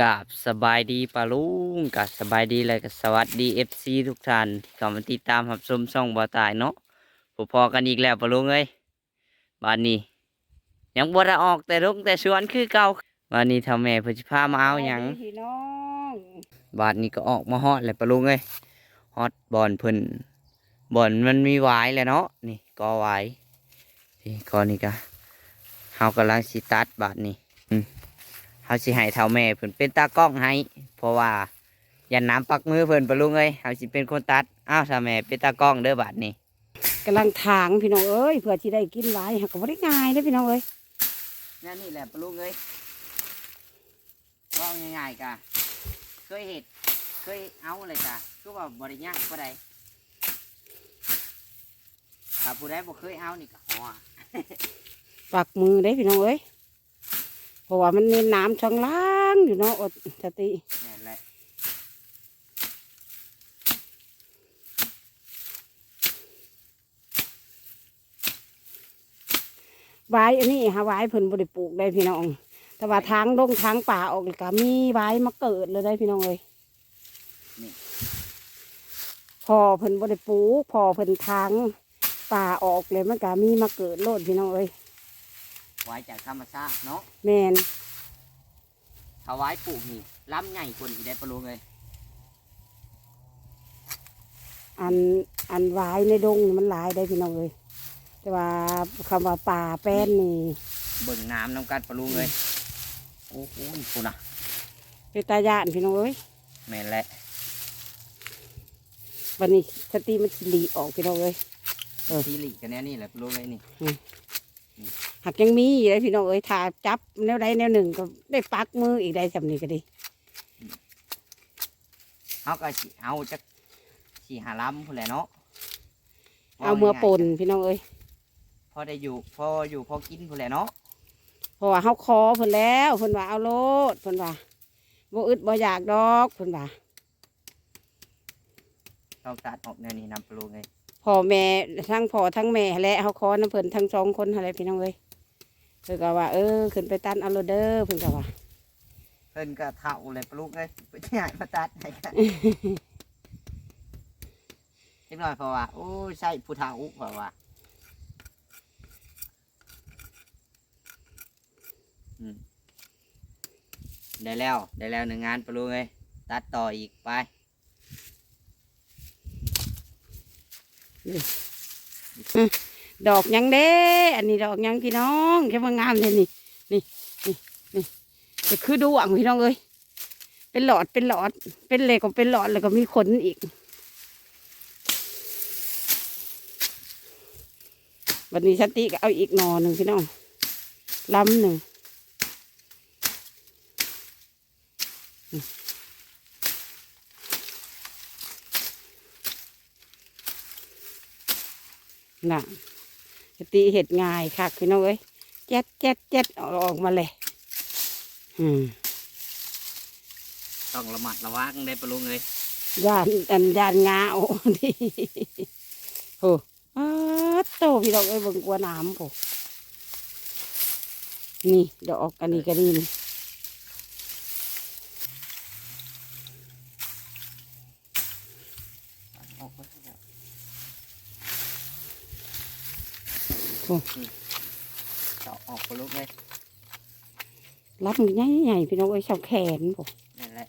กราบสบายดีปะลุงกับสบายดีเลยกับสวัสดีเอฟซีทุกท่านที่เข้ามาติดตามรับชมช่องบ่อตายเนาะพอๆกันอีกแล้วปะลุงเอ้ยบ้านนี้ ยังบ่ได้ออกแต่ลงแต่สวนคือเก่าวันนี้ทำแม่เพิ่นสิพามาเอาหยังไปพี่น้องบาดนี้ก็ออกมาฮอดเลยปะลุงเอ้ยฮอดบอนเพิ่นบอนมันมีหวายแหล้วเนาะนี่กอหวายนี่กอนี่ก็เฮากำลังสิตัดบาดนี้อืม เฮาสิให้เท่าแม่เพิ่นเป็นตากล้องให้ เพราะว่ายันน้ำปักมือเพิ่นปะลุงเอ้ยเฮาสิเป็นคนตัดอ้าวถ้าแม่เป็นตากล้องเด้อบาดนี้กำลังถางพี่น้องเอ้ยเพื่อที่ได้กินไว้หักก็บ่ได้ง่ายเด้อพี่น้องเอ้ยนั่นนี่แหละปะลุงเอ้ยว่าง่ายๆกะเคยเห็ดเคยเอาเลยกะคือว่าบริยากบ่ได้ถ้าผู้ใดบ่เคยเอานี่ก็หัวปักมือได้อพี่น้องเอ้ยเพ ราะว่ามันมีน้ำช่องล่างอยู่เนาะอดสตินี่นแหละไว้อันนี้ฮะไว้เพิ่นบ่ได้ปลูกได้พี่น้อง แต่ว่าทางดงทางป่าออกก็มีไว้มาเกิดเลยได้พี่น้องเอ้ยพอเพิ่นบ่ได้ปลูกพอเพิ่นทางป่าออกเลยมันก็มีมาเกิดโลดพี่น้องเอ้ย ไว้จากธรรมชาติเนาะแม่นถ้าไว้ปลูกนี่ล้ำใหญ่กว่านี้ได้ปะลุงเอ้ยอันอันไว้ในดงนี่มันหลายได้พี่น้องเอ้ยแต่ว่าคำว่าป่าแป้นนี่เบิ่งน้ำน้ำกันปะลุงเอ้ยโอ้โหคุณน่ะเป็นตาย่านพี่น้องเอ้ยแม่นแหละวันนี้สติมันสิหลีออกพี่น้องเอ้ย เออ ทีหลีกันแน่นี่แหละปะลุงเอ้ยนี่ หักยังมีอยู่เลยพี่น้องเอ้ยถ้าจับแนวใดแนวหนึ่งก็ได้ปักมืออีกได้สำนี้ก็ดีเขาก็สิเอาจักสี่หาล้ำพูนแหละเนาะเอาเมื่อปนพี่น้องเอ้ยพอได้อยู่พออยู่พอกินพูนแหละเนาะเพราะว่าเขาคอเพิ่นแล้วเพิ่นว่าเอาโลดเพิ่นว่าบ่อึดบ่อยากดอกเพิ่นว่าต้องตัดออกแนวนี้นำปลูกเลยพ่อแม่ทั้งพ่อทั้งแม่และเขาคอน้ำเพิ่นทั้งสองคนอะไรพี่น้องเอ้ย เพิ่นก็ว่า เออขึ้นไปตันเอาโลดเด้อเพิ่นก็ว่า เพิ่นก็เท่าเลยปลูกเลยไปที่ไหนมาตัดให้กันเล็กน้อยเพราะว่าโอ้ยใช่ผู้เฒ่าเพราะว่าอืมได้แล้วได้แล้วหนึ่งงานปลูกเลยตัดต่ออีกไป ดอกยังเด้อันนี้ดอกยังพี่น้องแค่ว่างามเลยนี่นี่นี่นี่นี่คือดวงพี่น้องเอ้ยเป็นหลอดเป็นหลอด เป็นเหล็กก็เป็นหลอดแล้วก็มีขนอีกวันนี้สติก็เอาอีกหนอหนึ่งพี่น้องล้ำหนึ่งน่ะ ติเห็ดง่ายค่ะพี่น้องเอ้ยแจ๊ดแจ๊ดแจ๊ดออกออกมาเลย อืมต้องระมัดระวังได้ปลูกเลยยานอันยานงาโอ้ดีโอ้อ้าโตพี่ดอกเอ้ยเบิ่งกลัวน้ำผมนี่ดอกอันนี้ก็ดีนี่ ออกก็ได้แล้ว โอ้ต่อออกปลูกเลยรับมันใหญ่ใหญ่ๆพี่น้องเอ้ยชาวแขนผมนั่นแหละ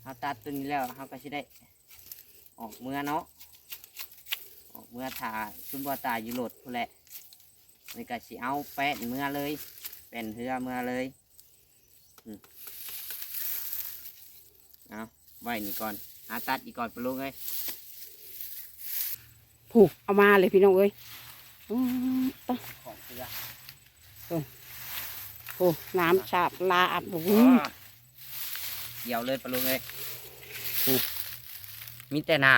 เขาตัดตัวนี้แล้วเขาก็จะได้ ออกเมื่อเนาะออกเมื่อถ่าชุมบัวตายอยู่โหลดพู้นแหละนี่ก็สิเอาแป้นเมื่อเลยแป้นเหือเมื่อเลยอืมเอาไว้นี่ก่อนอาตัดอีกก่อนปลุงเลยผูกเอามาเลยพี่น้องเอ้ย อื้อตะของเสือโอ้น้ำฉาบลาบโอ้โหเกี่ยวเลยปลุงเลยอู้มีแต่น้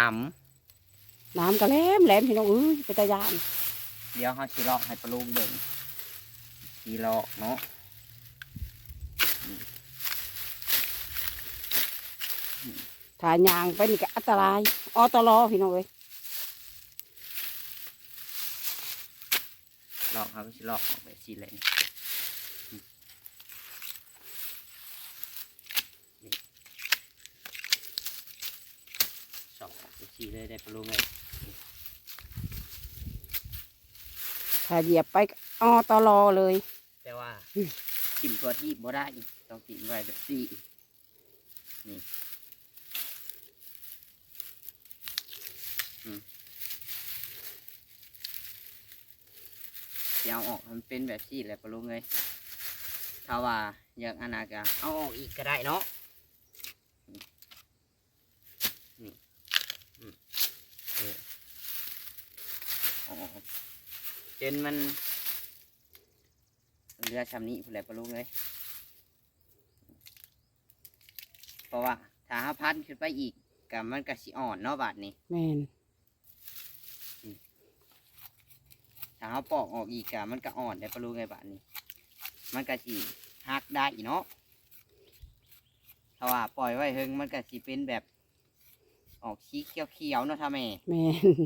น้ำก็แหลมแหลมพี่น้องเอ้ยไปตะยานำเดี๋ยวเขาสิเลาะให้ปลุงเบิ่งสีเลาะเนาะถ้ายางไปนี่ก็อันตรายออตลอพี่น้องเอ้ย ลอกครับสิลอกออกไปสีแหลงสองไปสีเลยได้ปลุลูกเลยถ้าเหยียบไปอ้อตลอเลย แต่ว่ากินตัวที่บ่ได้ต้องกินไว้แบบสี่นี่ เดี๋ยวอาออกมันเป็นแบบสี่แหละปลาลุงเลยถ้าว่าอยากอนาคตเอาออกอีกก็ได้เนาะนี่อืมเออเจนมันเรือชำนี้ผู้ใดปลาลุงเลยเพราะว่าถ้าพันขึ้นไปอีกกับมันก็สิอ่อนเนาะบาดนี้แมน ถ้าเขาปอกออกอีกกับมันก็อ่อนได้ปลาลุงไงบาดนี้ มันก็สิหักได้เนาะถ้าว่าปล่อยไว้เฮงมันก็สิเป็นแบบ ออกสีเขียวๆเนาะท่าแม่แมน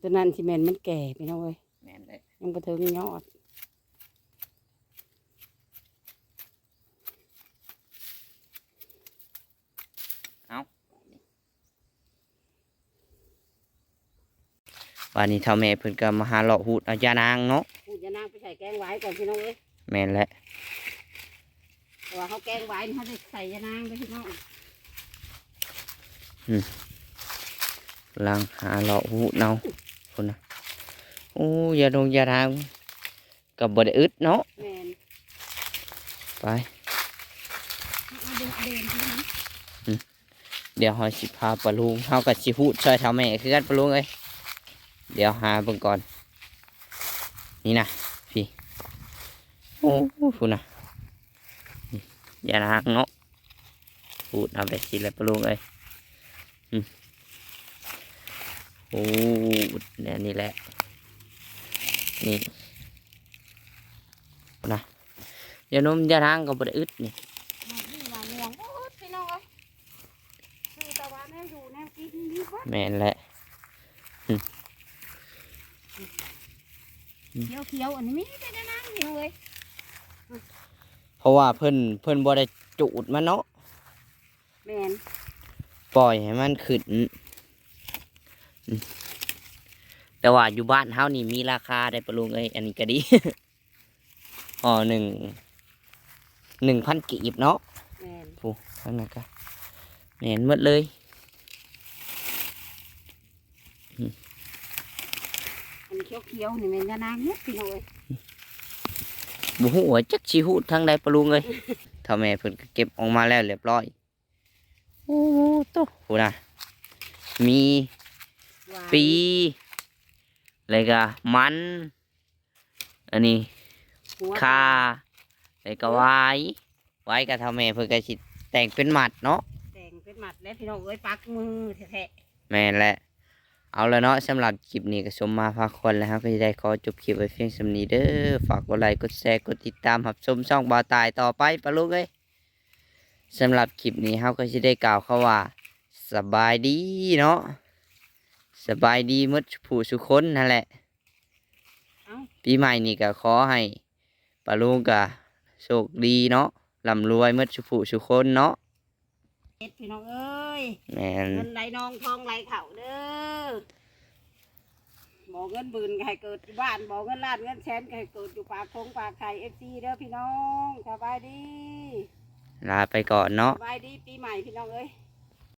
ตัวนั้นที่แมนมันแก่ไปเนาะเว้ยแม่นเลยยังบ่ถึงยอด วันนี้เท่าแม่เพิ่นก็มาหาเลาะหูดเอายานางเนาะพูดจะนั่งไปใส่แกงไว้ก่อนพี่น้องเอ้ยแม่นแหละเพราะว่าเขาแกงไว้นี่เขาจะใส่ยานางไปพี่น้องลังหาเลาะหูดเนาคนนะโอ้ยาดงยานางกับบไดอึดเนาะแมนไป เอาเดินเอาเดินพี่น้องเดี๋ยวหอยสิพาปลาลุงเฮากับสิพูดช่วยเท่าแม่คือกันปลาลุงเอ้ย เดี๋ยวหาเบิ่งก่อน นี่นะพี่โอ้พูดนะนี่อย่าหักเนาะพูดเอาไปสิเลยปลาลุงเอ้ยอืมโอ้เนี่ยนี่แหละ นี่นะอย่านมอย่าทางก็บ่ได้อึดนี่นี่หลังงวงโอ้ยพี่น้องเอ้ยคือตะวันแนวอยู่แนวกินดีกว่าแม่นแหละ เขียวเขียวๆอันนี้มีแต่ยานางพี่น้องเอ้ยเพราะว่าเพิ่นเพิ่นบ่ได้จูดมันเนาะแมนปล่อยให้มันขึ้นอืมแต่ว่าอยู่บ้านเฮานี่มีราคาได้ปะลุงเอ้ยอันนี้ก็ดี อ๋อหนึ่งหนึ่งพันกีบเนาะแมน ผู้ข้างในก็เห็นหมดเลย อันนี้ เขียวเขียวๆนี่แมนยานางเนี่ยพี่น้องเอ้ยบุหัวาจักชิหูทางใดปะลุงเอ้ยถ้าแม่เพิ่นก็เก็บออกมาแล้วเรียบร้อยโอ้โตผู้น่ะมีหวานปีอะไรก็มัน อันนี้หัวคาแล้วก็ไว้ไว้ก็ทำแม่เพื่อก็สิแต่งเป็นหมัดเนาะแต่งเป็นหมัดแล้วพี่น้องเอ้ยปักมือแท้แม่นแหละ เอาล้วเนาะสำหรับคลิปนี้ก็ชมมาพาคนแล้วครับก็จะได้ขอจบคลิปไว้เพียงสำนี้เด้อฝากกดไลค์กดแชร์กดติดตามรับชมช่องบาตายต่อไปปะลูกเอ้ยสำหรับคลิปนี้เราก็จะได้กล่าวเขาว่า สบายดีเนาะสบายดีมดผู้สุคนนั่นแหละปีใหม่นี่ก็ขอให้ปาลุงก็โชคดีเนาะร่ำรวยมดสุผู้สุคนเนาะ เอ็ดพี่น้องเอ้ยแม่นเงินไหลนองทองไหลเข่าเด้อบอกเงินบืนก็ให้เกิดอยู่บ้านบอกเงินล้านเงินแสนก็ให้เกิดอยู่ปากทงปากไข่เอฟซีเด้อพี่น้องสบายดีลาไปก่อนเนาะสบายดีปีใหม่พี่น้องเอ้ย